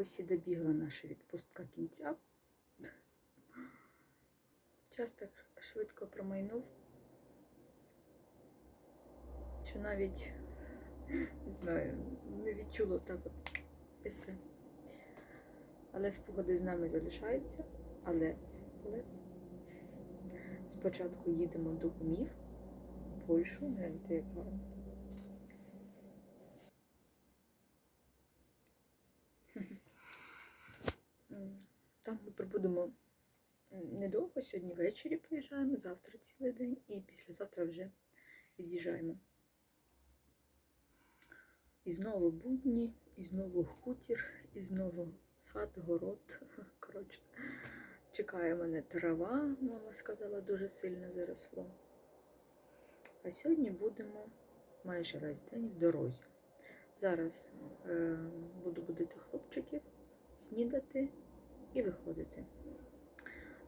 Ось і добігла наша відпустка кінця. Час так швидко промайнув, що навіть не знаю, не відчула так от і все. Але спогади з нами залишаються. Але, але спочатку їдемо до Умів, Польщу, гляньте, як гарно. М, М, недовго, сьогодні ввечері приїжджаємо, завтра цілий день і післязавтра вже від'їжджаємо. І знову будні, і знову хутір, і знову сад, город. Коротше, чекає мене трава, мама сказала, дуже сильно заросло. А сьогодні будемо майже весь день в дорозі. Зараз е, буду будити хлопчиків, снідати і виходити.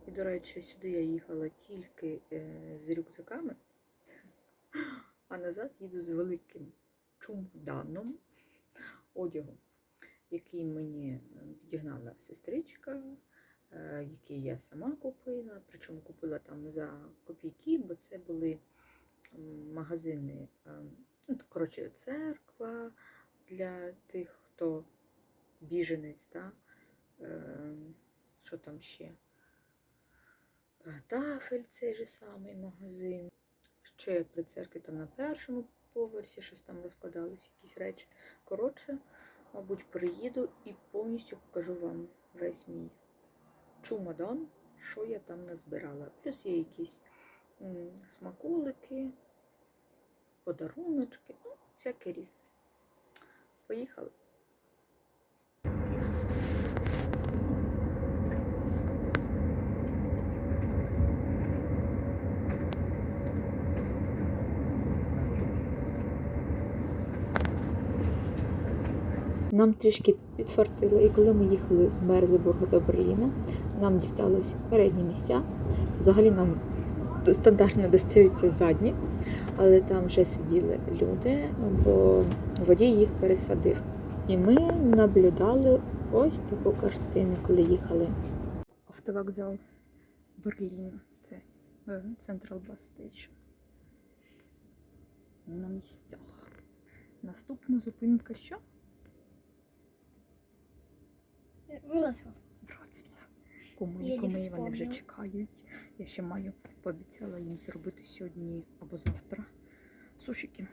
І, до речі, сюди я їхала тільки е, з рюкзаками, а назад їду з великим чумданом одягу, який мені е, підігнала сестричка, е, який я сама купила. Причому купила там за копійки, бо це були магазини, ну, коротше, церква для тих, хто біженець, е, що там ще. Е, Тафель цей же самий магазин. Ще при церкві там на першому поверсі щось там розкладались, якісь речі. Коротше, мабуть, приїду і повністю покажу вам весь мій чумадан, що я там назбирала. Плюс є якісь м, смаколики, подаруночки, ну, всяке різне. Поїхали. Нам трішки підфартило, і коли ми їхали з Мерзебурга до Берліна, нам дістались передні місця. Взагалі нам стандартно достаються задні, але там вже сиділи люди, бо водій їх пересадив. І ми наблюдали ось таку картину, коли їхали. Автовокзал Берліна. Це Central Bus Station. На місцях. Наступна зупинка що? Вроцлав. Вроцлав. Куми, Я не куми вони вже вспомнила. чекають. Я ще маю пообіцяла їм зробити сьогодні або завтра сушики.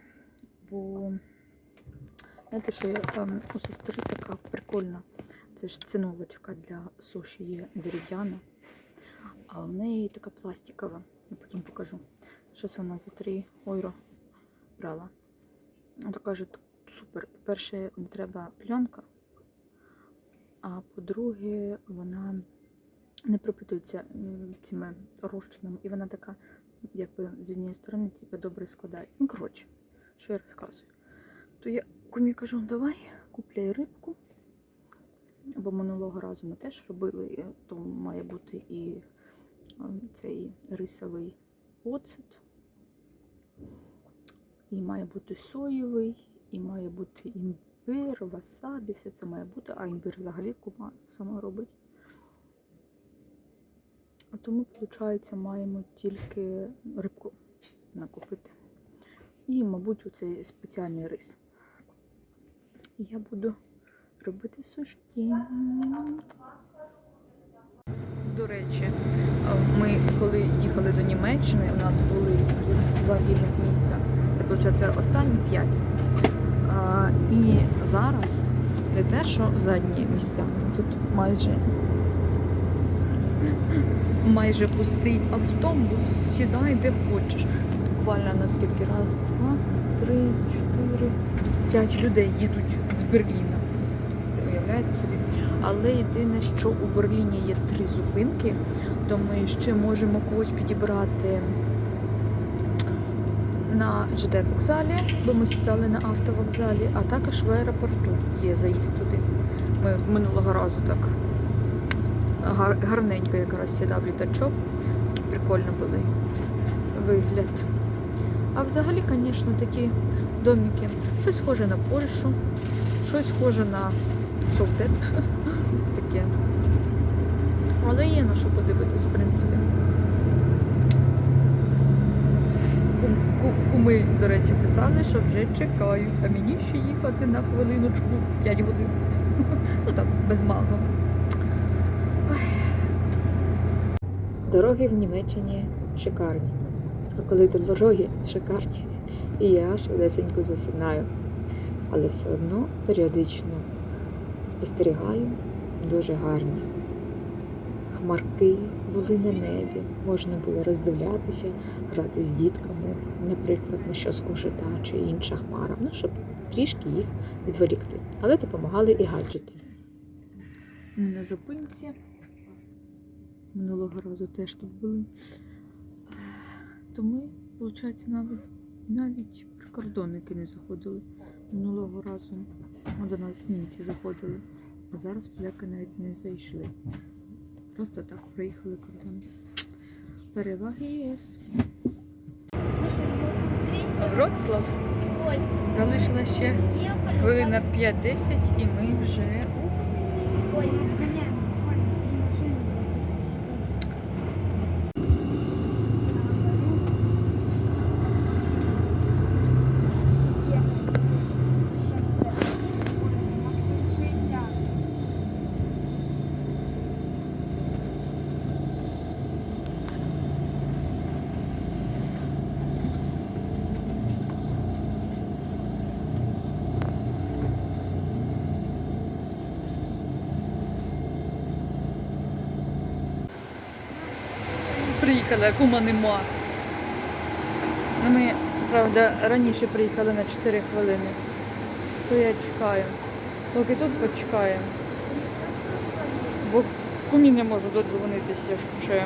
Бо знаєте, що я там у сестри така прикольна. Це ж циновочка для суші є дерев'яна, а в неї така пластикова. Я потім покажу. Щось вона за 3 євро брала. То каже, супер. По-перше, не треба пленка. А по-друге, вона не пропитується цими розчинами, і вона така, якби з однієї сторони, типу, добре складається. Ну, коротше, що я розказую. То я кумі кажу, давай купляй рибку. Бо минулого разу ми теж робили, то має бути і цей рисовий оцет, і має бути соєвий, і має бути імбир, васабі, все це має бути, а імбир взагалі кума сама робить. А тому, виходить, маємо тільки рибку накупити. І, мабуть, оцей спеціальний рис. Я буду робити сушки. До речі, ми коли їхали до Німеччини, у нас були два вільних місця. Це виходить останні п'ять. Зараз не те, що задні місця, тут майже майже пустий автобус, сідай де хочеш. Буквально на скільки раз, два, три, чотири, п'ять людей їдуть з Берліна. Уявляєте собі? Але єдине, що у Берліні є три зупинки, то ми ще можемо когось підібрати на ЖД вокзалі, бо ми сідали на автовокзалі, а також в аеропорту є заїзд туди. Ми минулого разу так гарненько якраз сідав літачок. Прикольно були вигляд. А взагалі, звісно, такі домики. Щось схоже на Польщу, щось схоже на совдеп. Таке. Але є на що подивитись, в принципі. Куми, до речі, писали, що вже чекають, а мені ще їхати на хвилиночку 5 годин. Ну так, без мало. Дороги в Німеччині шикарні. А коли дороги шикарні, і я швидесенько засинаю. Але все одно періодично спостерігаю дуже гарні. Хмарки були на небі, можна було роздивлятися, грати з дітками, наприклад, на що схоже та чи інша хмара, ну, щоб трішки їх відволікти. Але допомагали і гаджети. На зупинці минулого разу теж тут були. То ми, виходить, навіть, навіть прикордонники не заходили. Минулого разу до нас німці заходили, а зараз поляки навіть не зайшли. Просто так проїхали кордон. Переваги ЄС. Вроцлав. Залишила ще хвилина 5-10 і ми вже у Києві. Приїхали, а кума нема. Ну, Ми, правда, раніше приїхали на 4 хвилини. То я чекаю. Поки тут почекаємо. Бо кумі не можу додзвонитися ще.